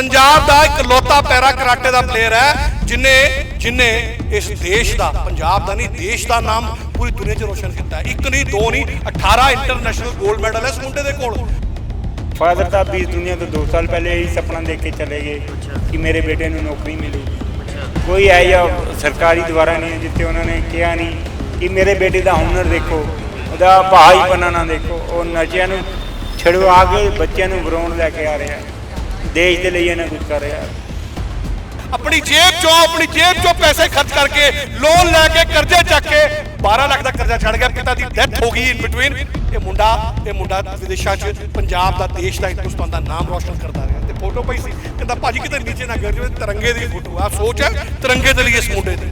ਪੰਜਾਬ ਦਾ ਇਕਲੌਤਾ para karate ਦਾ ਪਲੇਅਰ ਹੈ ਜਿਨੇ ਜਿਨੇ ਇਸ ਦੇਸ਼ ਦਾ ਪੰਜਾਬ ਦਾ ਨਹੀਂ ਦੇਸ਼ ਦਾ ਨਾਮ ਪੂਰੀ ਦੁਨੀਆ 'ਚ ਰੋਸ਼ਨ ਕੀਤਾ ਹੈ। ਇੱਕ ਨਹੀਂ ਦੋ ਨਹੀਂ 18 ਇੰਟਰਨੈਸ਼ਨਲ 골ਡ ਮੈਡਲ ਹੈ ਇਸ ਮੁੰਡੇ ਦੇ ਕੋਲ। ਫਾਦਰ ਸਾਹਿਬ ਵੀ ਦੁਨੀਆ ਤੋਂ 2 ਸਾਲ ਪਹਿਲੇ ਹੀ ਸੁਪਨਾ ਦੇਖ ਕੇ ਚਲੇ ਗਏ ਕਿ ਮੇਰੇ ਬੇਟੇ ਨੂੰ ਨੌਕਰੀ ਮਿਲੇਗੀ ਕੋਈ ਐਜਾ ਸਰਕਾਰੀ ਦੁਆਰਾ ਨਹੀਂ ਹੈ ਜਿੱਥੇ ਉਹਨਾਂ ਨੇ ਕਿਹਾ ਨਹੀਂ ਕਿ ਮੇਰੇ ਬੇਟੇ ਦਾ ਹੁਨਰ ਦੇਖੋ ਉਹਦਾ ਭਾਈ ਬਣਨਾ ਦੇਖੋ ਉਹ ਨਸ਼ਿਆਂ ਨੂੰ ਛਡਵਾ ਕੇ ਬੱਚਿਆਂ ਨੂੰ ਗਰਾਊਂਡ ਲੈ ਕੇ ਆ ਰਿਹਾ ਦੇਸ਼ ਦੇ ਲਈ ਇਹਨਾਂ ਕੁਝ ਕਰ ਰਿਹਾ। ਆਪਣੀ ਜੇਬ ਚੋਂ, ਆਪਣੀ ਜੇਬ ਚੋਂ ਪੈਸੇ ਖਰਚ ਕਰਕੇ ਲੋਨ ਲੈ ਕੇ ਕਰਜ਼ੇ ਚੱਕ ਕੇ 12 ਲੱਖ ਦਾ ਕਰਜ਼ਾ ਛੱਡ ਗਿਆ, ਪਿਤਾ ਦੀ ਡੈਥ ਹੋ ਗਈ ਇਨ ਬਿਟਵੀਨ ਇਹ ਮੁੰਡਾ ਇਹ ਮੁੰਡਾ ਵਿਦੇਸ਼ਾਂ 'ਚ, ਪੰਜਾਬ ਦਾ, ਦੇਸ਼ ਦਾ ਹਿੰਦੁਸਤਾਨ ਦਾ ਨਾਮ ਰੋਸ਼ਨ ਕਰਦਾ ਰਿਹਾ। ਤੇ ਫੋਟੋ ਪਈ ਸੀ, ਕਹਿੰਦਾ, ਭਾਜੀ, ਕਿਤੇ ਨੀਚੇ ਨਾ ਗਿਰ ਜਾਵੇ, ਤਿਰੰਗੇ ਦੀ ਫੋਟੋ ਆ। ਸੋਚ ਹੈ, ਤਿਰੰਗੇ ਦੇ ਲਈ ਇਸ ਮੁੰਡੇ ਦੀ।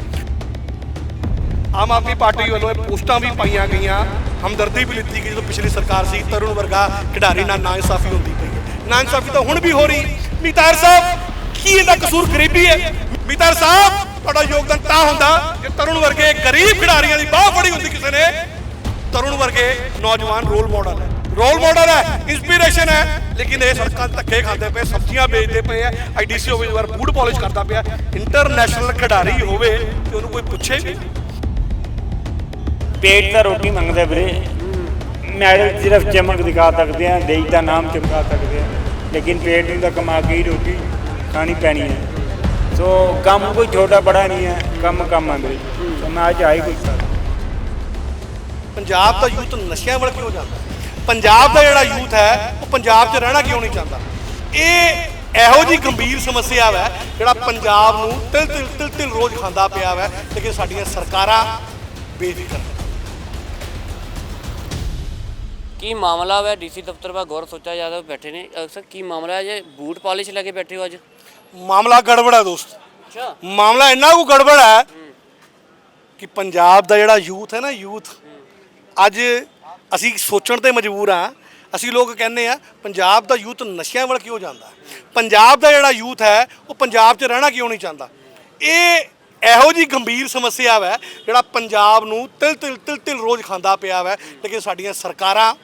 ਆਮ ਆਦਮੀ ਪਾਰਟੀ ਵੱਲੋਂ ਇਹ ਪੋਸਟਾਂ ਵੀ ਪਾਈਆਂ ਗਈਆਂ। ਹਮਦਰਦੀ ਵੀ ਲਿੱਤੀ ਗਈ ਜਦੋਂ ਪਿਛਲੀ ਸਰਕਾਰ ਸੀ, ਤਰੁਣ ਵਰਗਾ ਖਿਡਾਰੀ ਨਾਲ ਨਾਇਨਸਾਫੀ ਹੁੰਦੀ ਪਈ ਨਾਇਨਸਾਫੀ ਤਾਂ ਹੁਣ ਵੀ ਹੋ ਰਹੀ। ਮੀਤਾਰ ਸਾਹਿਬ, ਕੀ ਇਹਦਾ ਕਸੂਰ ਗਰੀਬੀ ਹੈ? ਮੀਤਾਰ ਸਾਹਿਬ, ਤੁਹਾਡਾ ਯੋਗਦਾਨ ਤਾਂ ਹੁੰਦਾ ਜੇ ਤਰੁਣ ਵਰਗੇ ਗਰੀਬ ਖਿਡਾਰੀਆਂ ਦੀ ਬਾਹ ਫੜੀ ਹੁੰਦੀ ਕਿਸੇ ਨੇ। ਤਰੁਣ ਵਰਗੇ ਨੌਜਵਾਨ ਰੋਲ ਮਾਡਲ ਹੈ। ਰੋਲ ਮਾਡਲ ਹੈ ਇਨਸਪੀਰੇਸ਼ਨ ਹੈ। ਲੇਕਿਨ ਇਹ ਸੜਕਾਂ ਧੱਕੇ ਖਾਂਦੇ ਪਏ, ਸਬਜ਼ੀਆਂ ਵੇਚਦੇ ਪਏ ਆ ਆਈਡੀਸੀ ਹੋਵੇ ਫੂਡ ਪਾਲਿਸ਼ ਕਰਦਾ ਪਿਆ। ਇੰਟਰਨੈਸ਼ਨਲ ਖਿਡਾਰੀ ਹੋਵੇ ਤੇ ਉਹਨੂੰ ਕੋਈ ਪੁੱਛੇ ਵੀ ਪੇਟ ਤਾਂ ਰੋਟੀ ਮੰਗਦਾ ਵੀਰੇ। ਮੈਡਲ ਸਿਰਫ ਚਮਕ ਦਿਖਾ ਸਕਦੇ ਆ ਦੇਸ਼ ਦਾ ਨਾਮ ਚਮਕਾ ਸਕਦੇ ਆ। ਲੇਕਿਨ ਪੇਟ ਨੂੰ ਤਾਂ ਕਮਾ ਕੇ ਹੀ ਰੋਟੀ ਖਾਣੀ ਪੈਣੀ ਹੈ। ਸੋ ਕੰਮ ਕੋਈ ਛੋਟਾ ਬੜਾ ਨਹੀਂ ਹੈ, ਕੰਮ ਕੰਮ ਆ ਵੀਰੇ ਆਈ ਕੁਝ ਪੰਜਾਬ ਦਾ ਯੂਥ ਨਸ਼ਿਆਂ ਵੱਲ ਕਿਉਂ ਜਾਂਦਾ? ਪੰਜਾਬ ਦਾ ਜਿਹੜਾ ਯੂਥ ਹੈ, ਉਹ ਪੰਜਾਬ 'ਚ ਰਹਿਣਾ ਕਿਉਂ ਨਹੀਂ ਚਾਹੁੰਦਾ? ਇਹ ਇਹੋ ਜੀ ਗੰਭੀਰ ਸਮੱਸਿਆ ਹੈ ਜਿਹੜਾ ਪੰਜਾਬ ਨੂੰ ਤਿਲ ਤਿਲ ਤਿਲ ਤਿਲ ਰੋਜ਼ ਖਾਂਦਾ ਪਿਆ ਹੈ ਲੇਕਿਨ ਸਾਡੀਆਂ ਸਰਕਾਰਾਂ ਬੇਫਿਕਰ ਕੀ ਮਾਮਲਾ ਹੈ ਡੀਸੀ ਦਫ਼ਤਰ ਪਾ ਗੌਰ ਸੋਚਾ ਯਾਦਵ ਬੈਠੇ ਨੇ। ਅ, ਸਰ ਕੀ ਮਾਮਲਾ ਹੈ? ਜੇ ਬੂਟ ਪਾਲਿਸ਼ ਲੈ ਕੇ ਬੈਠੇ ਹੋ ਅੱਜ? ਮਾਮਲਾ ਗੜਬੜ ਹੈ ਦੋਸਤ। ਅੱਛਾ। ਮਾਮਲਾ ਇੰਨਾ ਕੁ ਗੜਬੜ ਹੈ ਕਿ ਪੰਜਾਬ ਦਾ ਜਿਹੜਾ ਯੂਥ ਹੈ ਨਾ ਯੂਥ ਅੱਜ ਅਸੀਂ ਸੋਚਣ ਤੇ ਮਜਬੂਰ ਆ ਅਸੀਂ ਲੋਕ ਕਹਿੰਦੇ ਆ ਪੰਜਾਬ ਦਾ ਯੂਥ ਨਸ਼ਿਆਂ ਵੱਲ ਕਿਉਂ ਜਾਂਦਾ? ਪੰਜਾਬ ਦਾ ਜਿਹੜਾ ਯੂਥ ਹੈ ਉਹ ਪੰਜਾਬ 'ਚ ਰਹਿਣਾ ਕਿਉਂ ਨਹੀਂ ਚਾਹੁੰਦਾ? ਇਹ ਇਹੋ ਜੀ ਗੰਭੀਰ ਸਮੱਸਿਆ ਹੈ ਜਿਹੜਾ ਪੰਜਾਬ ਨੂੰ ਤਿਲ ਤਿਲ ਤਿਲ ਤਿਲ ਰੋਜ਼ ਖਾਂਦਾ ਪਿਆ ਹੈ ਲੇਕਿਨ ਸਾਡੀਆਂ ਸਰਕਾਰਾਂ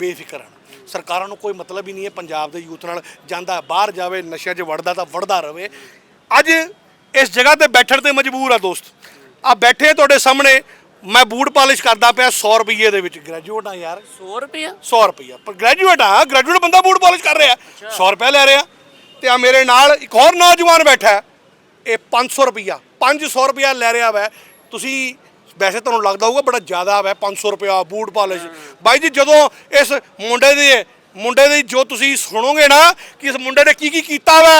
ਬੇਫਿਕਰ ਹਨ। ਸਰਕਾਰਾਂ ਨੂੰ ਕੋਈ ਮਤਲਬ ਹੀ ਨਹੀਂ ਹੈ ਪੰਜਾਬ ਦੇ ਯੂਥ ਨਾਲ। ਜਾਂਦਾ ਬਾਹਰ ਜਾਵੇ ਨਸ਼ਿਆਂ 'ਚ ਵੜਦਾ ਤਾਂ ਵੜਦਾ ਰਵੇ। ਅੱਜ ਇਸ ਜਗ੍ਹਾ ਤੇ ਬੈਠਣ ਤੇ ਮਜਬੂਰ ਆ ਦੋਸਤ। ਆ ਬੈਠੇ ਤੁਹਾਡੇ ਸਾਹਮਣੇ ਮੈਂ ਬੂਟ ਪਾਲਿਸ਼ ਕਰਦਾ ਪਿਆ 100 ਰੁਪਏ ਦੇ ਵਿੱਚ। ਗ੍ਰੈਜੂਏਟ ਆ ਯਾਰ। 100 ਰੁਪਇਆ 100 ਰੁਪਏ ਪਰ ਗ੍ਰੈਜੂਏਟ ਆ ਗ੍ਰੈਜੂਏਟ ਬੰਦਾ ਬੂਟ ਪਾਲਿਸ਼ ਕਰ ਰਿਹਾ। 100 ਰੁਪਏ ਲੈ ਰਿਹਾ। ਤੇ ਆ ਮੇਰੇ ਨਾਲ ਇੱਕ ਹੋਰ ਨੌਜਵਾਨ ਬੈਠਾ। ਇਹ 500 ਰੁਪਿਆ 500 ਰੁਪਿਆ ਲੈ ਰਿਹਾ ਵੈ। ਤੁਸੀਂ ਵੈਸੇ ਤੁਹਾਨੂੰ ਲੱਗਦਾ ਹੋਊਗਾ ਬੜਾ ਜ਼ਿਆਦਾ ਵੈ 500 ਰੁਪਿਆ ਬੂਟ ਪਾਲਿਸ਼ ਬਾਈ ਜੀ ਜਦੋਂ ਇਸ ਮੁੰਡੇ ਦੇ ਮੁੰਡੇ ਦੀ ਜੋ ਤੁਸੀਂ ਸੁਣੋਗੇ ਨਾ ਕਿ ਇਸ ਮੁੰਡੇ ਨੇ ਕੀ ਕੀ ਕੀਤਾ ਵੈ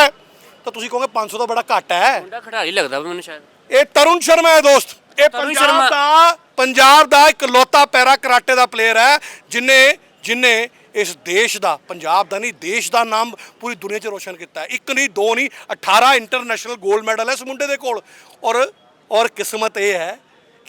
ਤਾਂ ਤੁਸੀਂ ਕਹੋਗੇ 500 ਤਾਂ ਬੜਾ ਘੱਟ ਹੈ। ਮੁੰਡਾ ਖਿਡਾਰੀ ਲੱਗਦਾ ਮੈਨੂੰ ਸ਼ਾਇਦ। ਇਹ ਤਰੁਣ ਸ਼ਰਮਾ ਹੈ ਦੋਸਤ। ਇਹ ਪੰਜਾਬ ਸ਼ਰਮਾ। ਦਾ ਪੰਜਾਬ ਦਾ ਇਕਲੌਤਾ ਪੈਰਾ ਕਰਾਟੇ ਦਾ ਪਲੇਅਰ ਹੈ ਜਿਨੇ ਜਿਨੇ ਇਸ ਦੇਸ਼ ਦਾ ਪੰਜਾਬ ਦਾ ਨਹੀਂ ਦੇਸ਼ ਦਾ ਨਾਮ ਪੂਰੀ ਦੁਨੀਆ 'ਚ ਰੋਸ਼ਨ ਕੀਤਾ ਹੈ। ਇੱਕ ਨਹੀਂ ਦੋ ਨਹੀਂ 18 ਇੰਟਰਨੈਸ਼ਨਲ 골ਡ ਮੈਡਲ ਹੈ ਇਸ ਮੁੰਡੇ ਦੇ ਕੋਲ। ਔਰ ਔਰ ਕਿਸਮਤ ਇਹ ਹੈ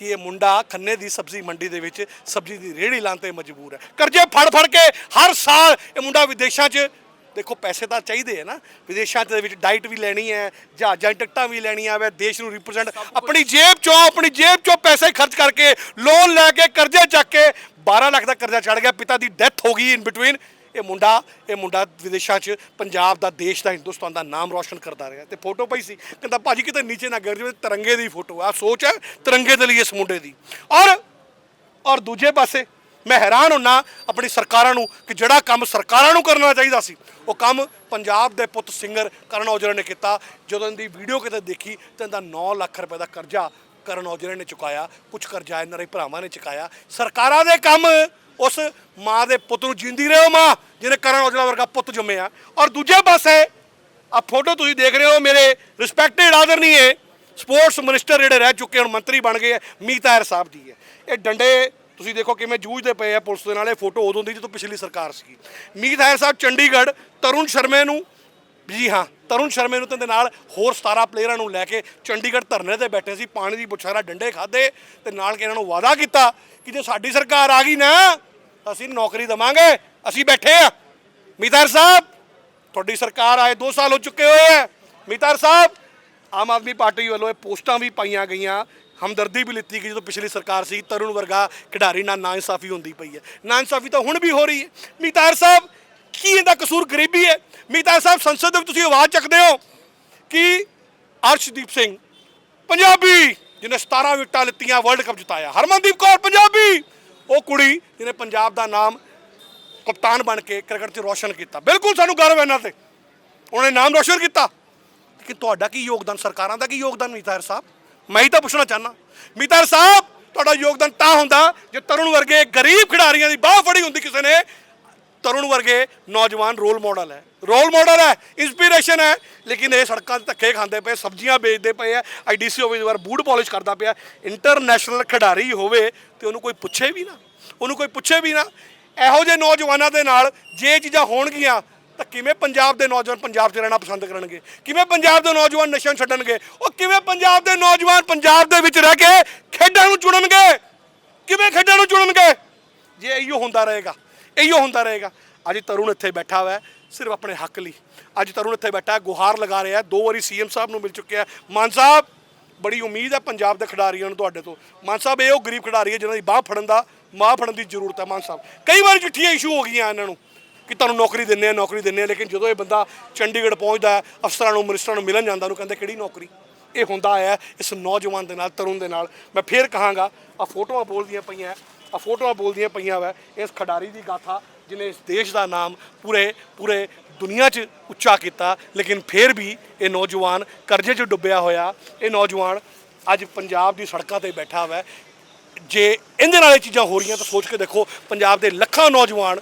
ਕਿ ਇਹ ਮੁੰਡਾ ਖੰਨੇ ਦੀ ਸਬਜ਼ੀ ਮੰਡੀ ਦੇ ਵਿੱਚ ਸਬਜ਼ੀ ਦੀ ਰੇਹੜੀ ਲਾਉਣ ਤੇ ਮਜਬੂਰ ਹੈ। ਕਰਜ਼ੇ ਫੜ ਫੜ ਕੇ ਹਰ ਸਾਲ ਇਹ ਮੁੰਡਾ ਵਿਦੇਸ਼ਾਂ 'ਚ ਦੇਖੋ ਪੈਸੇ ਤਾਂ ਚਾਹੀਦੇ ਹੈ ਨਾ ਵਿਦੇਸ਼ਾਂ ਦੇ ਵਿੱਚ ਡਾਈਟ ਵੀ ਲੈਣੀ ਹੈ ਜਹਾਜ਼ਾਂ ਟਿਕਟਾਂ ਵੀ ਲੈਣੀਆਂ ਵੇ ਦੇਸ਼ ਨੂੰ ਰਿਪਰੈਜ਼ੈਂਟ ਆਪਣੀ ਜੇਬ ਚੋਂ ਆਪਣੀ ਜੇਬ ਚੋਂ ਪੈਸੇ ਖਰਚ ਕਰਕੇ ਲੋਨ ਲੈ ਕੇ ਕਰਜ਼ੇ ਚੱਕ ਕੇ 12 ਲੱਖ ਦਾ ਕਰਜ਼ਾ ਚੜ ਗਿਆ ਪਿਤਾ ਦੀ ਡੈਥ ਹੋ ਗਈ ਇਨ ਬਿਟਵੀਨ ਇਹ ਮੁੰਡਾ ਇਹ ਮੁੰਡਾ ਵਿਦੇਸ਼ਾਂ 'ਚ, ਪੰਜਾਬ ਦਾ, ਦੇਸ਼ ਦਾ, ਹਿੰਦੁਸਤਾਨ ਦਾ ਨਾਮ ਰੋਸ਼ਨ ਕਰਦਾ ਰਿਹਾ। ਤੇ ਫੋਟੋ ਪਈ ਸੀ, ਕਹਿੰਦਾ, ਭਾਜੀ, ਕਿਤੇ ਨੀਚੇ ਨਾ ਗਿਰ ਜਾਵੇ, ਤਿਰੰਗੇ ਦੀ ਫੋਟੋ ਆ। ਸੋਚ ਹੈ, ਤਿਰੰਗੇ ਦੇ ਲਈ ਇਸ ਮੁੰਡੇ ਦੀ। ਔਰ ਔਰ ਦੂਜੇ ਪਾਸੇ, ਮੈਂ ਹੈਰਾਨ ਹੁੰਨਾ, ਆਪਣੀ ਸਰਕਾਰਾਂ ਨੂੰ, ਕਿ ਜਿਹੜਾ ਕੰਮ ਸਰਕਾਰਾਂ ਨੂੰ ਕਰਨਾ ਚਾਹੀਦਾ ਸੀ, ਉਹ ਕੰਮ ਪੰਜਾਬ ਦੇ ਪੁੱਤ ਸਿੰਗਰ ਕਰਨ ਔਜਲਾ ਨੇ ਕੀਤਾ। ਜਦੋਂ ਇਹਦੀ ਵੀਡੀਓ ਕਿਤੇ ਦੇਖੀ, ਤਾਂ ਇਹਦਾ 9 ਲੱਖ ਰੁਪਏ ਦਾ ਕਰਜ਼ਾ ਕਰਨ ਔਜਲਾ ਨੇ ਚੁਕਾਇਆ। ਕੁਝ ਕਰਜ਼ਾ ਇਹਨਾਂ ਦੇ ਭਰਾਵਾਂ ਨੇ ਚੁਕਾਇਆ। ਸਰਕਾਰਾਂ ਦੇ ਕੰਮ ਉਸ ਮਾਂ ਦੇ ਪੁੱਤ ਨੂੰ ਜਿੰਦੀ ਰਹੋ ਮਾਂ, ਜਿਹਨੇ ਕਰਨ ਔਜਲਾ ਵਰਗਾ ਪੁੱਤ ਜੰਮਿਆ। ਔਰ ਦੂਜੇ ਪਾਸੇ ਆ ਫੋਟੋ ਤੁਸੀਂ ਦੇਖ ਰਹੇ ਹੋ, ਮੇਰੇ ਰਿਸਪੈਕਟਡ ਆਦਰਨੀਏ ਸਪੋਰਟਸ ਮਿਨਿਸਟਰ ਜਿਹੜੇ ਰਹਿ ਚੁੱਕੇ ਹੁਣ ਮੰਤਰੀ ਬਣ ਗਏ ਆ, ਮੀਤ ਸਾਹਿਬ ਜੀ ਹੈ। ਇਹ ਡੰਡੇ ਤੁਸੀਂ ਦੇਖੋ ਕਿਵੇਂ ਜੂਝਦੇ ਪਏ ਆ ਪੁਲਿਸ ਦੇ ਨਾਲ, ਇਹ ਫੋਟੋ ਉਦੋਂ ਦੀ ਜਦੋਂ ਪਿਛਲੀ ਸਰਕਾਰ ਸੀ ਮੀਤ ਤਾਹਿਰ ਸਾਹਿਬ ਚੰਡੀਗੜ੍ਹ, ਤਰੁਣ ਸ਼ਰਮੇ ਨੂੰ, ਜੀ ਹਾਂ, ਤਰੁਣ ਸ਼ਰਮੇ ਨੂੰ ਤੇ ਨਾਲ ਹੋਰ 17 ਪਲੇਅਰਾਂ ਨੂੰ ਲੈ ਕੇ ਚੰਡੀਗੜ੍ਹ ਧਰਨੇ ਤੇ ਬੈਠੇ ਸੀ, ਪਾਣੀ ਦੀ ਬੁਛਾਰਾ ਡੰਡੇ ਖਾਦੇ ਤੇ ਨਾਲ ਕਿ ਇਹਨਾਂ ਨੂੰ ਵਾਅਦਾ ਕੀਤਾ ਕਿ ਜੇ ਸਾਡੀ ਸਰਕਾਰ ਆ ਗਈ ਨਾ ਅਸੀਂ ਨੌਕਰੀ ਦਵਾਂਗੇ, ਅਸੀਂ ਬੈਠੇ ਆ। ਮੀਤਾਰ ਸਾਹਿਬ, ਤੁਹਾਡੀ ਸਰਕਾਰ ਆਏ 2 ਸਾਲ ਹੋ ਚੁੱਕੇ ਹੋਏ ਹੈ ਮੀਤਾਰ ਸਾਹਿਬ, ਆਮ ਆਦਮੀ ਪਾਰਟੀ ਵੱਲੋਂ ਇਹ ਪੋਸਟਾਂ ਵੀ ਪਾਈਆਂ ਗਈਆਂ। ਹਮਦਰਦੀ ਵੀ ਲਿੱਤੀ ਗਈ ਜਦੋਂ ਪਿਛਲੀ ਸਰਕਾਰ ਸੀ, ਤਰੁਣ ਵਰਗਾ ਖਿਡਾਰੀ ਨਾਲ ਨਾਇਨਸਾਫੀ ਹੁੰਦੀ ਪਈ ਹੈ। ਨਾਇਨਸਾਫੀ ਤਾਂ ਹੁਣ ਵੀ ਹੋ ਰਹੀ ਹੈ। ਮੀਤਾਰ ਸਾਹਿਬ, ਕੀ ਇਹਦਾ ਕਸੂਰ ਗਰੀਬੀ ਹੈ? ਮੀਤਾ ਸਾਹਿਬ, ਸੰਸਦ ਵਿੱਚ ਤੁਸੀਂ ਆਵਾਜ਼ ਚੱਕਦੇ ਹੋ ਕਿ ਅਰਸ਼ਦੀਪ ਸਿੰਘ, ਪੰਜਾਬੀ, ਜਿਹਨੇ 17 ਵਿਕਟਾਂ ਲਿੱਤੀਆਂ, ਵਰਲਡ ਕੱਪ ਜਿਤਾਇਆ। ਹਰਮਨਦੀਪ ਕੌਰ, ਪੰਜਾਬੀ ਉਹ ਕੁੜੀ ਜਿਹਨੇ ਪੰਜਾਬ ਦਾ ਨਾਮ ਕਪਤਾਨ ਬਣ ਕੇ ਕ੍ਰਿਕਟ 'ਚ ਰੋਸ਼ਨ ਕੀਤਾ। ਬਿਲਕੁਲ ਸਾਨੂੰ ਗਰਵ ਹੈ ਇਹਨਾਂ ਤੇ। ਉਹਨੇ ਨਾਮ ਰੋਸ਼ਨ ਕੀਤਾ। ਕਿ ਤੁਹਾਡਾ ਕੀ ਯੋਗਦਾਨ? ਸਰਕਾਰਾਂ ਦਾ ਕੀ ਯੋਗਦਾਨ? ਮੀਤਾਰ ਸਾਹਿਬ, ਮੈਂ ਹੀ ਤਾਂ ਪੁੱਛਣਾ ਚਾਹਨਾ ਮੀਤਾਰ ਸਾਹਿਬ, ਤੁਹਾਡਾ ਯੋਗਦਾਨ ਤਾਂ ਹੁੰਦਾ ਜੇ ਤਰੁਣ ਵਰਗੇ ਗਰੀਬ ਖਿਡਾਰੀਆਂ ਦੀ ਬਾਹ ਫੜੀ ਹੁੰਦੀ ਕਿਸੇ ਨੇ ਤਰੁਣ ਵਰਗੇ ਨੌਜਵਾਨ ਰੋਲ ਮਾਡਲ ਹੈ। ਰੋਲ ਮਾਡਲ ਹੈ ਇਨਸਪੀਰੇਸ਼ਨ ਹੈ, ਲੇਕਿਨ ਇਹ ਸੜਕਾਂ 'ਤੇ ਧੱਕੇ ਖਾਂਦੇ ਪਏ, ਸਬਜ਼ੀਆਂ ਵੇਚਦੇ ਪਏ ਆ ਆਈਡੀਸੀ ਹੋਵੇ ਵਾਰ ਬੂਟ ਪਾਲਿਸ਼ ਕਰਦਾ ਪਿਆ ਇੰਟਰਨੈਸ਼ਨਲ ਖਿਡਾਰੀ ਹੋਵੇ ਤੇ ਉਹਨੂੰ ਕੋਈ ਪੁੱਛੇ ਵੀ ਨਾ, ਉਹਨੂੰ ਕੋਈ ਪੁੱਛੇ ਵੀ ਨਾ। ਇਹੋ ਜਿਹੇ ਨੌਜਵਾਨਾਂ ਦੇ ਨਾਲ ਜੇ ਇਹ ਚੀਜ਼ਾਂ ਹੋਣਗੀਆਂ, ਤਾਂ ਕਿਵੇਂ ਪੰਜਾਬ ਦੇ ਨੌਜਵਾਨ ਪੰਜਾਬ 'ਚ ਰਹਿਣਾ ਪਸੰਦ ਕਰਨਗੇ? ਕਿਵੇਂ ਪੰਜਾਬ ਦੇ ਨੌਜਵਾਨ ਨਸ਼ਾ ਛੱਡਣਗੇ? ਉਹ ਕਿਵੇਂ ਪੰਜਾਬ ਦੇ ਨੌਜਵਾਨ ਪੰਜਾਬ ਦੇ ਵਿੱਚ ਰਹਿ ਕੇ ਖੇਡਾਂ ਨੂੰ ਚੁਣਨਗੇ? ਕਿਵੇਂ ਖੇਡਾਂ ਨੂੰ ਚੁਣਨਗੇ? ਜੇ ਇਹੋ ਹੁੰਦਾ ਰਹੇਗਾ। ਇਹੋ ਹੁੰਦਾ ਰਹੇਗਾ। ਅੱਜ ਤਰੁਣ ਇੱਥੇ ਬੈਠਾ ਹੋਇਆ ਸਿਰਫ ਆਪਣੇ ਹੱਕ ਲਈ। ਅੱਜ ਤਰੁਣ ਇੱਥੇ ਬੈਠਾ, ਗੁਹਾਰ ਲਗਾ ਰਿਹਾ, ਦੋ ਵਾਰੀ ਸੀਐਮ ਸਾਹਿਬ ਨੂੰ ਮਿਲ ਚੁੱਕਿਆ। ਮਾਨ ਸਾਹਿਬ, ਬੜੀ ਉਮੀਦ ਹੈ ਪੰਜਾਬ ਦੇ ਖਿਡਾਰੀਆਂ ਨੂੰ ਤੁਹਾਡੇ ਤੋਂ। ਮਾਨ ਸਾਹਿਬ, ਇਹ ਉਹ ਗਰੀਬ ਖਿਡਾਰੀ ਹੈ ਜਿਨ੍ਹਾਂ ਦੀ ਬਾਹ ਫੜਨ ਦਾ ਮਾਂ ਫੜਨ ਦੀ ਜ਼ਰੂਰਤ ਹੈ ਮਾਨ ਸਾਹਿਬ। ਕਈ ਵਾਰ ਚਿੱਠੀਆਂ ਇਸ਼ੂ ਹੋ ਗਈਆਂ ਇਹਨਾਂ ਨੂੰ ਕਿ ਤੁਹਾਨੂੰ ਨੌਕਰੀ ਦਿੰਨੇ ਆ, ਨੌਕਰੀ ਦਿੰਨੇ ਆ, ਲੇਕਿਨ ਜਦੋਂ ਇਹ ਬੰਦਾ ਚੰਡੀਗੜ੍ਹ ਪਹੁੰਚਦਾ ਅਫਸਰਾਂ ਨੂੰ, ਮਿਨਿਸਟਰਾਂ ਨੂੰ ਮਿਲਣ ਜਾਂਦਾ, ਉਹਨੂੰ ਕਹਿੰਦੇ ਕਿਹੜੀ ਨੌਕਰੀ? ਇਹ ਹੁੰਦਾ ਆਇਆ ਇਸ ਨੌਜਵਾਨ ਦੇ ਨਾਲ, ਤਰੁਣ ਦੇ ਨਾਲ। ਮੈਂ ਫੇਰ ਕਹਾਂਗਾ ਆ ਫੋਟੋਆਂ ਬੋਲਦੀਆਂ ਪਈਆਂ ਆ ਫੋਟੋਆਂ ਬੋਲਦੀਆਂ ਪਈਆਂ ਵਾ, ਇਸ ਖਿਡਾਰੀ ਦੀ ਗਾਥਾ ਜਿਨੇ ਇਸ ਦੇਸ਼ ਦਾ ਨਾਮ ਪੂਰੇ ਪੂਰੇ ਦੁਨੀਆ 'ਚ ਉੱਚਾ ਕੀਤਾ, ਲੇਕਿਨ ਫੇਰ ਵੀ ਇਹ ਨੌਜਵਾਨ ਕਰਜ਼ੇ 'ਚ ਡੁੱਬਿਆ ਹੋਇਆ। ਇਹ ਨੌਜਵਾਨ ਅੱਜ ਪੰਜਾਬ ਦੀ ਸੜਕਾਂ ਤੇ ਬੈਠਾ ਹੋਇਆ ਜੇ ਇਹਦੇ ਨਾਲ ਇਹ ਚੀਜ਼ਾਂ ਹੋ ਰਹੀਆਂ ਤਾਂ ਸੋਚ ਕੇ ਦੇਖੋ, ਪੰਜਾਬ ਦੇ ਲੱਖਾਂ ਨੌਜਵਾਨ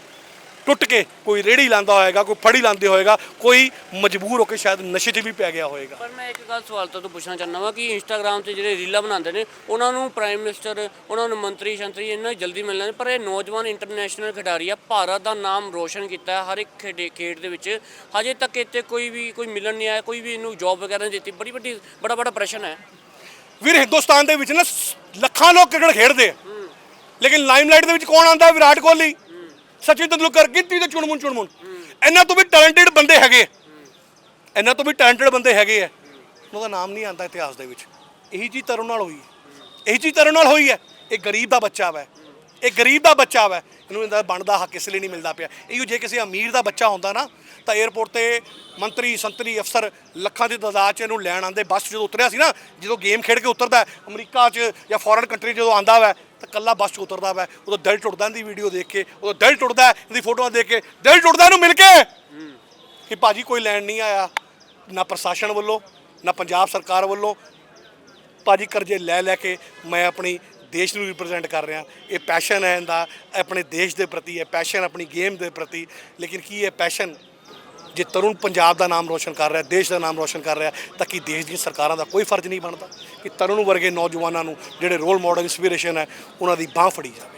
ਟੁੱਟ ਕੇ ਕੋਈ ਰੇੜੀ ਲਾਂਦਾ ਹੋਏਗਾ ਕੋਈ ਫੜੀ ਲਾਂਦੇ ਹੋਏਗਾ ਕੋਈ ਮਜਬੂਰ ਹੋ ਕੇ ਸ਼ਾਇਦ ਨਸ਼ੇ 'ਚ ਵੀ ਪੈ ਗਿਆ ਹੋਏਗਾ। ਪਰ ਮੈਂ ਇੱਕ ਗੱਲ ਸਵਾਲ ਤੋਂ ਪੁੱਛਣਾ ਚਾਹੁੰਦਾ ਵਾਂ ਕਿ ਇੰਸਟਾਗ੍ਰam ਤੇ ਜਿਹੜੇ ਰੀਲਾਂ ਬਣਾਉਂਦੇ ਨੇ ਉਹਨਾਂ ਨੂੰ ਪ੍ਰਾਈਮ ਮਿਨਿਸਟਰ ਉਹਨਾਂ ਨੂੰ ਮੰਤਰੀ ਸ਼ੰਤਰੀ ਇਹਨਾਂ ਜਲਦੀ ਮਿਲਣਾ ਨੇ ਪਰ ਇਹ ਨੌਜਵਾਨ ਇੰਟਰਨੈਸ਼ਨਲ ਖਿਡਾਰੀ ਆ ਭਾਰਤ ਦਾ ਨਾਮ ਰੋਸ਼ਨ ਕੀਤਾ ਹੈ ਹਰ ਇੱਕ ਖੇਡੇ ਖੇਡ ਦੇ ਵਿੱਚ। ਹਜੇ ਤੱਕ ਇੱਥੇ ਕੋਈ ਵੀ ਕੋਈ ਮਿਲਣ ਨਹੀਂ ਆਇਆ ਕੋਈ ਵੀ ਇਹਨੂੰ ਜੌਬ ਵਗੈਰਾ ਨਹੀਂ ਦਿੱਤੀ ਬੜੀ ਵੱਡੀ ਬੜਾ ਬੜਾ ਪ੍ਰਸ਼ਨ ਹੈ। ਵੀਰ ਹਿੰਦੁਸਤਾਨ ਦੇ ਵਿੱਚ ਨਾ ਲੱਖਾਂ ਲੋਕ ਕ੍ਰਿਕਟ ਖੇਡਦੇ ਆ। ਲੇਕਿਨ ਲਾਈਮਲਾਈਟ ਦੇ ਵਿੱਚ ਕੌਣ ਆਂਦਾ ਵਿਰਾਟ ਕੋਹਲੀ। ਸਚਿਨ ਤੇਂਦੁਲਕਰ ਗਿੱਤੀ ਤੇ ਚੁਣਮੁਣ ਚੁਣਮੁਣ ਇਹਨਾਂ ਤੋਂ ਵੀ ਟੈਲੈਂਟਡ ਬੰਦੇ ਹੈਗੇ ਇਹਨਾਂ ਤੋਂ ਵੀ ਟੈਲੈਂਟਡ ਬੰਦੇ ਹੈਗੇ ਆ। ਉਹਦਾ ਨਾਮ ਨਹੀਂ ਆਂਦਾ ਇਤਿਹਾਸ ਦੇ ਵਿੱਚ। ਇਹੀ ਚੀਜ਼ ਤਰੁਣ ਨਾਲ ਹੋਈ ਹੈ। ਇਹੀ ਚੀਜ਼ ਤਰੁਣ ਨਾਲ ਹੋਈ ਹੈ। ਇਹ ਗਰੀਬ ਦਾ ਬੱਚਾ ਵੈ। ਇਹ ਗਰੀਬ ਦਾ ਬੱਚਾ ਵੈ। ਇਹਨੂੰ ਇਹਦਾ ਬਣਦਾ ਹੱਕ ਇਸ ਲਈ ਨਹੀਂ ਮਿਲਦਾ ਪਿਆ। ਇਹੋ ਜੇ ਕਿਸੇ ਅਮੀਰ ਦਾ ਬੱਚਾ ਹੁੰਦਾ ਨਾ, ਤਾਂ 에어ਪੋਰਟ ਤੇ ਮੰਤਰੀ, ਸੰਤਰੀ, ਅਫਸਰ ਲੱਖਾਂ ਦੀ ਤਾਦਾਦ 'ਚ ਇਹਨੂੰ ਲੈਣ ਆਉਂਦੇ। ਬੱਸ 'ਚ ਜਦੋਂ ਉਤਰਿਆ ਸੀ ਨਾ, ਜਦੋਂ ਗੇਮ ਖੇਡ ਕੇ ਉਤਰਦਾ ਅਮਰੀਕਾ 'ਚ ਜਾਂ ਫੋਰਨ ਕੰਟਰੀ ਜਦੋਂ ਆਂਦਾ ਵੈ ਤਾਂ ਕੱਲਾ ਬੱਸ 'ਚ ਉਤਰਦਾ ਵਾ, ਉਦੋਂ ਦਿਲ ਟੁੱਟਦਾ ਇਹਦੀ ਵੀਡੀਓ ਦੇਖ ਕੇ, ਉਦੋਂ ਦਿਲ ਟੁੱਟਦਾ ਇਹਦੀ ਫੋਟੋਆਂ ਦੇਖ ਕੇ, ਦਿਲ ਟੁੱਟਦਾ ਇਹਨੂੰ ਮਿਲ ਕੇ। ਕਿ ਭਾਜੀ ਕੋਈ ਲੈਣ ਨਹੀਂ ਆਇਆ, ਨਾ ਪ੍ਰਸ਼ਾਸਨ ਵੱਲੋਂ, ਨਾ ਪੰਜਾਬ ਸਰਕਾਰ ਵੱਲੋਂ। ਭਾਜੀ ਕਰਜ਼ੇ ਲੈ ਲੈ ਕੇ ਮੈਂ ਆਪਣੀ ਦੇਸ਼ ਨੂੰ ਰਿਪਰੈਜ਼ੈਂਟ ਕਰ ਰਿਹਾ। ਇਹ ਪੈਸ਼ਨ ਹੈ ਇਹਦਾ ਆਪਣੇ ਦੇਸ਼ ਦੇ ਪ੍ਰਤੀ ਹੈ ਪੈਸ਼ਨ ਆਪਣੀ ਗੇਮ ਦੇ ਪ੍ਰਤੀ। ਲੇਕਿਨ ਕੀ ਇਹ ਪੈਸ਼ਨ ਜੇ ਤਰੁਣ ਪੰਜਾਬ ਦਾ ਨਾਮ ਰੋਸ਼ਨ ਕਰ ਰਿਹਾ ਦੇਸ਼ ਦਾ ਨਾਮ ਰੋਸ਼ਨ ਕਰ ਰਿਹਾ ਤਾਂ ਕੀ ਦੇਸ਼ ਦੀਆਂ ਸਰਕਾਰਾਂ ਦਾ ਕੋਈ ਫਰਜ਼ ਨਹੀਂ ਬਣਦਾ ਕਿ ਤਰੁਣ ਵਰਗੇ ਨੌਜਵਾਨਾਂ ਨੂੰ ਜਿਹੜੇ ਰੋਲ ਮਾਡਲ ਇਨਸਪੀਰੇਸ਼ਨ ਹੈ ਉਹਨਾਂ ਦੀ ਬਾਹ ਫੜੀ ਜਾਵੇ?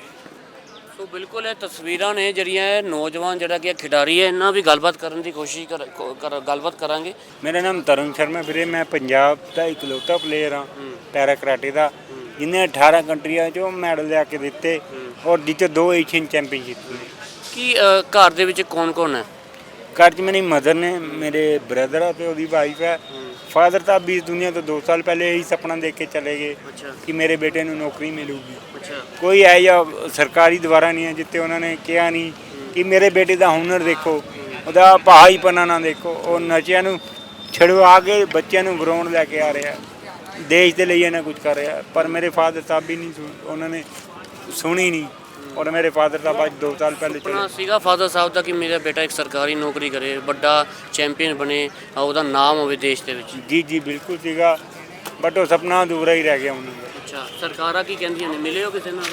ਸੋ ਬਿਲਕੁਲ ਇਹ ਤਸਵੀਰਾਂ ਨੇ ਜਿਹੜੀਆਂ ਇਹ ਨੌਜਵਾਨ ਜਿਹੜਾ ਕਿ ਖਿਡਾਰੀ ਹੈ ਇਹਨਾਂ ਵੀ ਗੱਲਬਾਤ ਕਰਨ ਦੀ ਕੋਸ਼ਿਸ਼ ਕਰ- ਗੱਲਬਾਤ ਕਰਾਂਗੇ। ਮੇਰਾ ਨਾਮ ਤਰੁਣ ਸ਼ਰਮਾ ਵੀਰੇ ਮੈਂ ਪੰਜਾਬ ਦਾ ਇਕਲੌਤਾ ਪਲੇਅਰ ਹਾਂ ਪੈਰਾ ਕਰਾਟੇ ਦਾ। ਜਿਹਨੇ 18 ਕੰਟਰੀਆਂ 'ਚੋਂ ਮੈਡਲ ਲਿਆ ਕੇ ਦਿੱਤੇ ਔਰ ਜਿੱਥੇ ਦੋ ਏਸ਼ੀਅਨ ਚੈਂਪੀਅਨਸ਼ਿਪ ਕੀ ਘਰ ਦੇ ਵਿੱਚ ਕੌਣ ਕੌਣ ਹੈ? ਘਰ 'ਚ ਮੇਰੀ ਮਦਰ ਨੇ ਮੇਰੇ ਬ੍ਰਦਰ ਆ ਤੇ ਉਹਦੀ ਵਾਈਫ ਹੈ। ਫਾਦਰ ਤਾਂ ਵੀ ਦੁਨੀਆ ਤੋਂ 2 ਸਾਲ ਪਹਿਲੇ ਹੀ ਸੁਪਨਾ ਦੇਖ ਕੇ ਚਲੇ ਗਏ ਕਿ ਮੇਰੇ ਬੇਟੇ ਨੂੰ ਨੌਕਰੀ ਮਿਲੂਗੀ। ਕੋਈ ਐ ਜਾਂ ਸਰਕਾਰੀ ਦੁਆਰਾ ਨਹੀਂ ਹੈ ਜਿੱਤੇ ਉਹਨਾਂ ਨੇ ਕਿਹਾ ਨਹੀਂ ਕਿ ਮੇਰੇ ਬੇਟੇ ਦਾ ਹੁਨਰ ਦੇਖੋ ਉਹਦਾ ਪਹਾਈਪਨਾ ਨਾ ਦੇਖੋ। ਉਹ ਨਸ਼ਿਆਂ ਨੂੰ ਛਡਵਾ ਕੇ ਬੱਚਿਆਂ ਨੂੰ ਗਰਾਊਂਡ ਲੈ ਕੇ ਆ ਰਿਹਾ। ਦੇਸ਼ ਦੇ ਲਈ ਇਹਨਾਂ ਕੁਝ ਕਰ ਰਿਹਾ। ਪਰ ਮੇਰੇ ਫਾਦਰ ਸਾਹਿਬ ਵੀ ਨਹੀਂ ਉਹਨਾਂ ਨੇ ਸੁਣੀ ਨਹੀਂ। ਔਰ ਮੇਰੇ ਫਾਦਰ ਸਾਹਿਬ ਅੱਜ 2 ਸਾਲ ਪਹਿਲੇ ਚਲੇ ਸੀਗਾ ਫਾਦਰ ਸਾਹਿਬ ਦਾ ਕਿ ਮੇਰਾ ਬੇਟਾ ਇੱਕ ਸਰਕਾਰੀ ਨੌਕਰੀ ਕਰੇ ਵੱਡਾ ਚੈਂਪੀਅਨ ਬਣੇ ਅ, ਉਹਦਾ ਨਾਮ ਹੋਵੇ ਦੇਸ਼ ਦੇ ਵਿੱਚ। ਜੀ ਜੀ ਬਿਲਕੁਲ ਸੀਗਾ। ਬਟ ਉਹ ਸੁਪਨਾ ਅਧੂਰਾ ਹੀ ਰਹਿ ਗਿਆ ਉਹਨਾਂ ਦਾ ਅੱਛਾ ਸਰਕਾਰਾਂ ਕੀ ਕਹਿੰਦੀਆਂ ਨੇ? ਮਿਲੇ ਹੋ ਕਿਸੇ ਨਾਲ?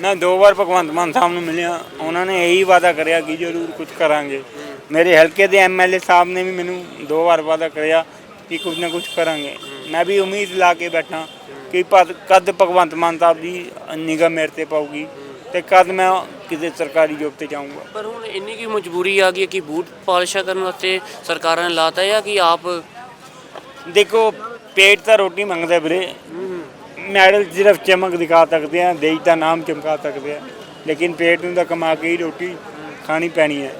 ਮੈਂ ਦੋ ਵਾਰ ਭਗਵੰਤ ਮਾਨ ਸਾਹਿਬ ਨੂੰ ਮਿਲਿਆ। ਉਹਨਾਂ ਨੇ ਇਹੀ ਵਾਅਦਾ ਕਰਿਆ ਕਿ ਜ਼ਰੂਰ ਕੁਝ ਕਰਾਂਗੇ। ਮੇਰੇ ਹਲਕੇ ਦੇ ਐਮਐਲਏ ਸਾਹਿਬ ਨੇ ਵੀ ਮੈਨੂੰ ਦੋ ਵਾਰ ਵਾਅਦਾ ਕਰਿਆ ਕਿ ਕੁਝ ਨਾ ਕੁਝ ਕਰਾਂਗੇ। ਮੈਂ ਵੀ ਉਮੀਦ ਲਾ ਕੇ ਬੈਠਾ ਕਿ ਪਤ- ਕਦ ਭਗਵੰਤ ਮਾਨ ਸਾਹਿਬ ਦੀ ਨਿਗਾਹ ਮੇਰੇ ਤੇ ਪਾਊਗੀ। ਤੇ ਕਦ ਮੈਂ ਕਿਸੇ ਸਰਕਾਰੀ ਜੋਬ ਤੇ ਜਾਊਂਗਾ। ਪਰ ਹੁਣ ਇੰਨੀ ਕੀ ਮਜਬੂਰੀ ਆ ਗਈ ਹੈ ਕਿ ਬੂਟ ਪਾਲਿਸ਼ਾ ਕਰਨ ਵਾਸਤੇ ਸਰਕਾਰਾਂ ਨੇ ਲਾਤਾ ਜਾਂ ਕਿ ਆਪ ਦੇਖੋ ਪੇਟ ਤਾਂ ਰੋਟੀ ਮੰਗਦਾ ਵੀਰੇ। ਮੈਡਲ ਸਿਰਫ ਚਮਕ ਦਿਖਾ ਸਕਦੇ ਆ ਦੇਸ਼ ਦਾ ਨਾਮ ਚਮਕਾ ਸਕਦੇ ਆ ਲੇਕਿਨ ਪੇਟ ਨੂੰ ਤਾਂ ਕਮਾ ਕੇ ਹੀ ਰੋਟੀ ਖਾਣੀ ਪੈਣੀ ਹੈ।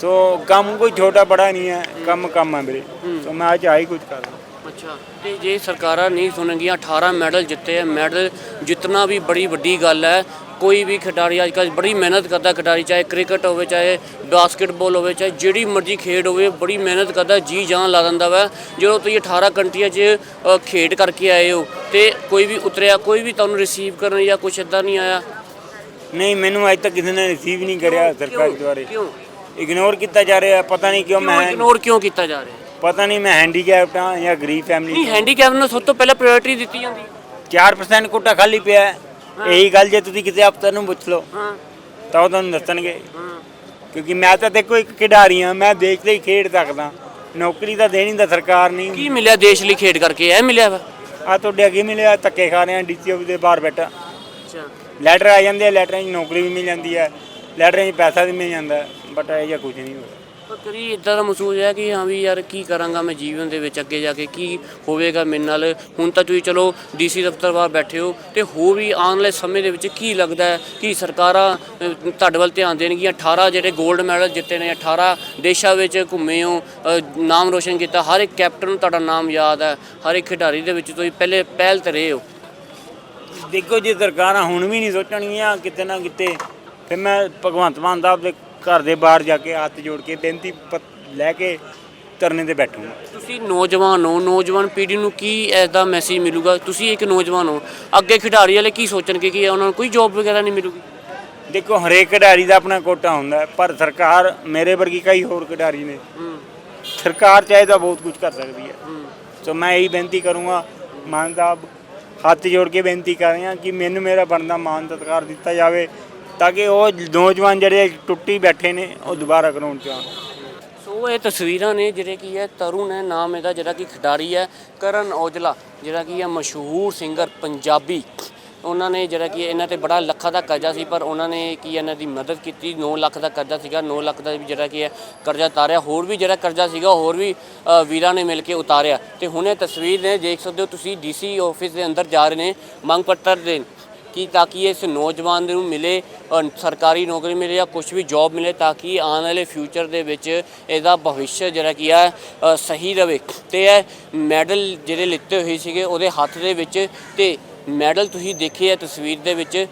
ਸੋ ਕੰਮ ਕੋਈ ਛੋਟਾ ਬੜਾ ਨਹੀਂ ਹੈ ਕੰਮ ਕੰਮ ਹੈ ਵੀਰੇ। ਸੋ ਮੈਂ ਅੱਜ ਆਹੀ ਕੁਝ ਕਰ ਅੱਛਾ ਤੇ ਜੇ ਸਰਕਾਰਾਂ ਨਹੀਂ ਸੁਣਨਗੀਆਂ 18 ਮੈਡਲ ਜਿੱਤੇ ਆ ਮੈਡਲ ਜਿੱਤਣਾ ਵੀ ਬੜੀ ਵੱਡੀ ਗੱਲ ਹੈ। ਕੋਈ ਵੀ ਖਿਡਾਰੀ ਅੱਜ ਕੱਲ੍ਹ ਬੜੀ ਮਿਹਨਤ ਕਰਦਾ ਖਿਡਾਰੀ ਚਾਹੇ ਕ੍ਰਿਕਟ ਹੋਵੇ ਚਾਹੇ ਬਾਸਕਟਬਾਲ ਹੋਵੇ ਚਾਹੇ ਜਿਹੜੀ ਮਰਜ਼ੀ ਖੇਡ ਹੋਵੇ ਬੜੀ ਮਿਹਨਤ ਕਰਦਾ ਜੀ ਜਾਨ ਲਾ ਦਿੰਦਾ ਵਾ। ਜਦੋਂ ਤੁਸੀਂ 18 ਕੰਟਰੀਆਂ 'ਚ ਅ, ਖੇਡ ਕਰਕੇ ਆਏ ਹੋ ਤੇ ਕੋਈ ਵੀ ਉਤਰਿਆ ਕੋਈ ਵੀ ਤੁਹਾਨੂੰ ਰਿਸੀਵ ਕਰਨ ਜਾਂ ਕੁਛ ਇਦਾਂ ਨਹੀਂ ਆਇਆ? ਨਹੀਂ ਮੈਨੂੰ ਅੱਜ ਤੱਕ ਕਿਸੇ ਨੇ ਰਿਸੀਵ ਨਹੀਂ ਕਰਿਆ ਸਰਕਾਰੀ ਦੁਆਰੇ ਕਿਉਂ? ਇਗਨੋਰ ਕੀਤਾ ਜਾ ਰਿਹਾ ਪਤਾ ਨਹੀਂ ਕਿਉਂ ਮੈਂ ਇਗਨੋਰ ਕਿਉਂ ਕੀਤਾ ਜਾ ਰਿਹਾ? ਪਤਾ ਨਹੀਂ ਮੈਂ ਹੈਂਡੀਕੈਪਟ ਹਾਂ ਜਾਂ ਗਰੀਬ ਫੈਮਿਲੀ ਨਹੀਂ ਹੈਂਡੀਕੈਪ ਨੂੰ ਸਭ ਤੋਂ ਪਹਿਲਾਂ ਪ੍ਰਾਇੋਰਟੀ ਦਿੱਤੀ ਜਾਂਦੀ। 4% ਕੋਟਾ ਖਾਲੀ ਪਿਆ ਹੈ। ਇਹੀ ਗੱਲ ਜੇ ਤੁਸੀਂ ਕਿਸੇ ਅਫਸਰ ਨੂੰ ਪੁੱਛ ਲਓ ਹਾਂ। ਤਾਂ ਉਹ ਤੁਹਾਨੂੰ ਦੱਸਣਗੇ। ਹਾਂ। ਕਿਉਂਕਿ ਮੈਂ ਤਾਂ ਦੇਖੋ ਇੱਕ ਖਿਡਾਰੀ ਹਾਂ ਮੈਂ ਤੇ ਹੀ ਖੇਡ ਸਕਦਾ। ਨੌਕਰੀ ਤਾਂ ਦੇਣੀ ਤਾਂ ਸਰਕਾਰ ਨਹੀਂ ਕੀ ਮਿਲਿਆ ਦੇਸ਼ ਲਈ ਖੇਡ ਕਰਕੇ? ਇਹ ਮਿਲਿਆ ਵਾ? ਆ ਤੁਹਾਡੇ ਅੱਗੇ ਮਿਲਿਆ ਧੱਕੇ ਖਾ ਰਹੇ ਆ ਡੀਸੀ ਆਫਿਸ ਦੇ ਬਾਹਰ ਬੈਠਾ। ਅੱਛਾ। ਲੈਟਰ ਆ ਜਾਂਦੇ ਆ ਲੈਟਰਾਂ 'ਚ ਨੌਕਰੀ ਵੀ ਮਿਲ ਜਾਂਦੀ ਹੈ ਲੈਟਰਾਂ 'ਚ ਪੈਸਾ ਵੀ ਮਿਲ ਜਾਂਦਾ ਬਟ ਇਹ ਜਿਹਾ ਕੁਝ ਨਹੀਂ ਹੋਇਆ। ਕਰੀ ਇਦਾਂ ਦਾ ਮਹਿਸੂਸ ਹੈ ਕਿ ਹਾਂ ਵੀ ਯਾਰ ਕੀ ਕਰਾਂਗਾ ਮੈਂ ਜੀਵਨ ਦੇ ਵਿੱਚ ਅੱਗੇ ਜਾ ਕੇ ਕੀ ਹੋਵੇਗਾ ਮੇਰੇ ਨਾਲ? ਹੁਣ ਤਾਂ ਤੁਸੀਂ ਚਲੋ ਡੀਸੀ ਦਫ਼ਤਰ ਬਾਹਰ ਬੈਠੇ ਹੋ ਤੇ ਹੋ ਵੀ ਆਉਣ ਵਾਲੇ ਸਮੇਂ ਦੇ ਵਿੱਚ ਕੀ ਲੱਗਦਾ ਹੈ ਕਿ ਸਰਕਾਰਾਂ ਅ, ਤੁਹਾਡੇ ਵੱਲ ਧਿਆਨ ਦੇਣਗੀਆਂ? 18 ਜਿਹੜੇ 골ਡ ਮੈਡਲ ਜਿੱਤੇ ਨੇ 18 ਦੇਸ਼ਾਂ ਵਿੱਚ ਘੁੰਮੇ ਹੋ ਅ, ਨਾਮ ਰੋਸ਼ਨ ਕੀਤਾ ਹਰ ਇੱਕ ਕੈਪਟਨ ਨੂੰ ਤੁਹਾਡਾ ਨਾਮ ਯਾਦ ਹੈ ਹਰ ਇੱਕ ਖਿਡਾਰੀ ਦੇ ਵਿੱਚ ਤੁਸੀਂ ਪਹਿਲੇ ਪਹਿਲ ਤੇ ਰਹੇ ਹੋ। ਦੇਖੋ ਜੇ ਸਰਕਾਰਾਂ ਹੁਣ ਵੀ ਨਹੀਂ ਸੋਚਣਗੀਆਂ ਕਿਤੇ ਨਾ ਕਿਤੇ ਫਿਰ ਮੈਂ ਭਗਵੰਤ ਮਾਨ ਸਾਹਿਬ ਦੇ ਘਰ ਦੇ ਬਾਹਰ ਜਾ ਕੇ ਹੱਥ ਜੋੜ ਕੇ ਬੇਨਤੀ ਪੱਤ- ਲੈ ਕੇ ਧਰਨੇ ਤੇ ਬੈਠੂੰਗਾ। ਤੁਸੀਂ ਨੌਜਵਾਨ ਹੋ ਨੌਜਵਾਨ ਪੀੜ੍ਹੀ ਨੂੰ ਕੀ ਐਦਾ ਮੈਸੇਜ ਮਿਲੂਗਾ? ਤੁਸੀਂ ਇੱਕ ਨੌਜਵਾਨ ਹੋ ਅੱਗੇ ਖਿਡਾਰੀ ਵਾਲੇ ਕੀ ਸੋਚਣਗੇ ਕਿ ਉਹਨਾਂ ਨੂੰ ਕੋਈ ਜੌਬ ਵਗੈਰਾ ਨਹੀਂ ਮਿਲੂਗੀ? ਦੇਖੋ ਹਰੇਕ ਖਿਡਾਰੀ ਦਾ ਆਪਣਾ ਕੋਟਾ ਹੁੰਦਾ ਹੈ, ਪਰ ਸਰਕਾਰ ਮੇਰੇ ਵਰਗੀ ਕਈ ਹੋਰ ਖਿਡਾਰੀ ਨੇ। ਹੂੰ। ਸਰਕਾਰ ਚਾਹੇ ਤਾਂ ਬਹੁਤ ਕੁਝ ਕਰ ਸਕਦੀ ਹੈ। ਹੂੰ। ਸੋ ਮੈਂ ਇਹੀ ਬੇਨਤੀ ਕਰੂੰਗਾ ਮਾਨ ਸਾਹਿਬ ਹੱਥ ਜੋੜ ਕੇ ਬੇਨਤੀ ਕਰ ਰਿਹਾ ਕਿ ਮੈਨੂੰ ਮੇਰਾ ਬਣਦਾ ਮਾਨ ਸਤਿਕਾਰ ਦਿੱਤਾ ਜਾਵੇ। ਤਾਂ ਕਿ ਉਹ ਨੌਜਵਾਨ ਜਿਹੜੇ ਟੁੱਟੀ ਬੈਠੇ ਨੇ, ਉਹ ਦੁਬਾਰਾ ਗਰਾਊਂਡ 'ਚ ਆਉਣ। ਸੋ ਇਹ ਤਸਵੀਰਾਂ ਨੇ ਜਿਹੜੇ ਕੀ ਹੈ, ਤਰੁਣ ਹੈ, ਨਾਮ ਇਹਦਾ ਜਿਹੜਾ ਕਿ ਖਿਡਾਰੀ ਹੈ, ਕਰਨ ਔਜਲਾ, ਜਿਹੜਾ ਕੀ ਹੈ ਮਸ਼ਹੂਰ ਸਿੰਗਰ ਪੰਜਾਬੀ। ਉਹਨਾਂ ਨੇ ਜਿਹੜਾ ਕਿ ਇਹਨਾਂ ਤੇ ਬੜਾ ਲੱਖਾਂ ਦਾ ਕਰਜ਼ਾ ਸੀ, ਪਰ ਉਹਨਾਂ ਨੇ ਕੀ ਇਹਨਾਂ ਦੀ ਮਦਦ ਕੀਤੀ। 9 ਲੱਖ ਦਾ ਕਰਜ਼ਾ ਸੀਗਾ 9 ਲੱਖ ਦਾ ਵੀ ਜਿਹੜਾ ਕੀ ਹੈ, ਕਰਜ਼ਾ ਉਤਾਰਿਆ। ਹੋਰ ਵੀ ਜਿਹੜਾ ਕਰਜ਼ਾ ਸੀਗਾ, ਹੋਰ ਵੀ ਵੀਰਾਂ ਨੇ ਮਿਲ ਕੇ ਉਤਾਰਿਆ। ਤੇ ਹੁਣ ਇਹ ਤਸਵੀਰ ਨੇ, ਦੇਖ ਸਕਦੇ ਹੋ ਤੁਸੀਂ ਡੀਸੀ ਆਫਿਸ ਦੇ ਅੰਦਰ ਜਾ ਰਹੇ ਨੇ, ਮੰਗ ਪੱਤਰ ਦੇਣ ਕਿ ਤਾਂ ਕਿ ਇਸ ਨੌਜਵਾਨ ਨੂੰ ਮਿਲੇ ਸਰਕਾਰੀ ਨੌਕਰੀ ਮਿਲੇ ਜਾਂ ਕੁਝ ਵੀ ਜੌਬ ਮਿਲੇ ਤਾਂ ਕਿ ਆਉਣ ਵਾਲੇ ਫਿਊਚਰ ਦੇ ਵਿੱਚ ਇਹਦਾ ਭਵਿੱਖ ਜਿਹੜਾ ਕੀ ਆ ਸਹੀ ਰਵੇ। ਤੇ ਇਹ ਮੈਡਲ ਜਿਹੜੇ ਲਿੱਤੇ ਹੋਏ ਸੀਗੇ ਉਹਦੇ ਹੱਥ ਦੇ ਵਿੱਚ ਤੇ ਮੈਡਲ ਤੁਸੀਂ ਦੇਖੇ ਆ ਤਸਵੀਰ ਦੇ ਵਿੱਚ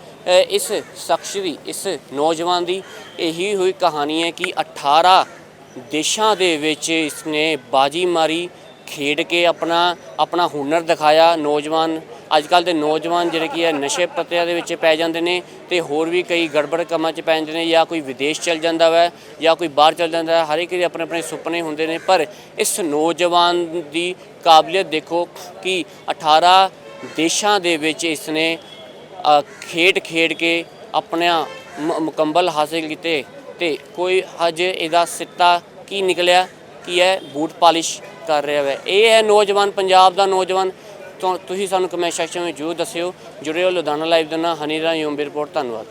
ਇਸ ਸ਼ਖਸ ਦੀ, ਇਸ ਨੌਜਵਾਨ ਦੀ ਇਹੀ ਹੋਈ ਕਹਾਣੀ ਹੈ ਕਿ 18 ਦੇਸ਼ਾਂ ਦੇ ਵਿੱਚ ਇਸਨੇ ਬਾਜੀ ਮਾਰੀ, ਖੇਡ ਕੇ ਆਪਣਾ ਆਪਣਾ ਹੁਨਰ ਦਿਖਾਇਆ ਨੌਜਵਾਨ ਅੱਜ ਕੱਲ ਦੇ ਨੌਜਵਾਨ ਜਿਹੜੇ ਕੀ ਹੈ, ਨਸ਼ੇ ਪੱਤਿਆਂ ਦੇ ਵਿੱਚ ਪੈ ਜਾਂਦੇ ਨੇ ਤੇ ਹੋਰ ਵੀ ਕਈ ਗੜਬੜ ਕੰਮਾਂ 'ਚ ਪੈ ਜਾਂਦੇ ਨੇ ਜਾਂ ਕੋਈ ਵਿਦੇਸ਼ ਚਲ ਜਾਂਦਾ ਵਾ ਜਾਂ ਕੋਈ ਬਾਹਰ ਚਲ ਜਾਂਦਾ ਹਰ ਇੱਕ ਦੇ ਆਪਣੇ ਆਪਣੇ ਸੁਪਨੇ ਹੁੰਦੇ ਨੇ। ਪਰ ਇਸ ਨੌਜਵਾਨ ਦੀ ਕਾਬਲੀਅਤ ਦੇਖੋ ਕਿ 18 ਦੇਸ਼ਾਂ ਦੇ ਵਿੱਚ ਇਸਨੇ ਖੇਡ ਖੇਡ ਕੇ ਆਪਣਾ ਮ- ਮੁਕੰਮਲ ਹਾਸਿਲ ਕੀਤੇ ਤੇ ਕੋਈ ਅੱਜ ਇਹਦਾ ਸਿੱਟਾ ਕੀ ਨਿਕਲਿਆ? ਕੀ ਹੈ? ਬੂਟ ਪਾਲਿਸ਼ ਕਰ ਰਿਹਾ ਹੈ ਇਹ ਹੈ ਨੌਜਵਾਨ, ਪੰਜਾਬ ਦਾ ਨੌਜਵਾਨ। ਤੁ- ਤੁਸੀਂ ਸਾਨੂੰ ਕਮੈਂਟ ਸੈਕਸ਼ਨ ਵਿੱਚ ਜ਼ਰੂਰ ਦੱਸਿਓ। ਜੁੜੇ ਹੋ ਲੁਧਿਆਣਾ ਲਾਈਵ ਦੇ ਨਾਲ। ਹਨੀ ਰਾਮ ਯੂਮ ਰਿਪੋਰਟ। ਧੰਨਵਾਦ।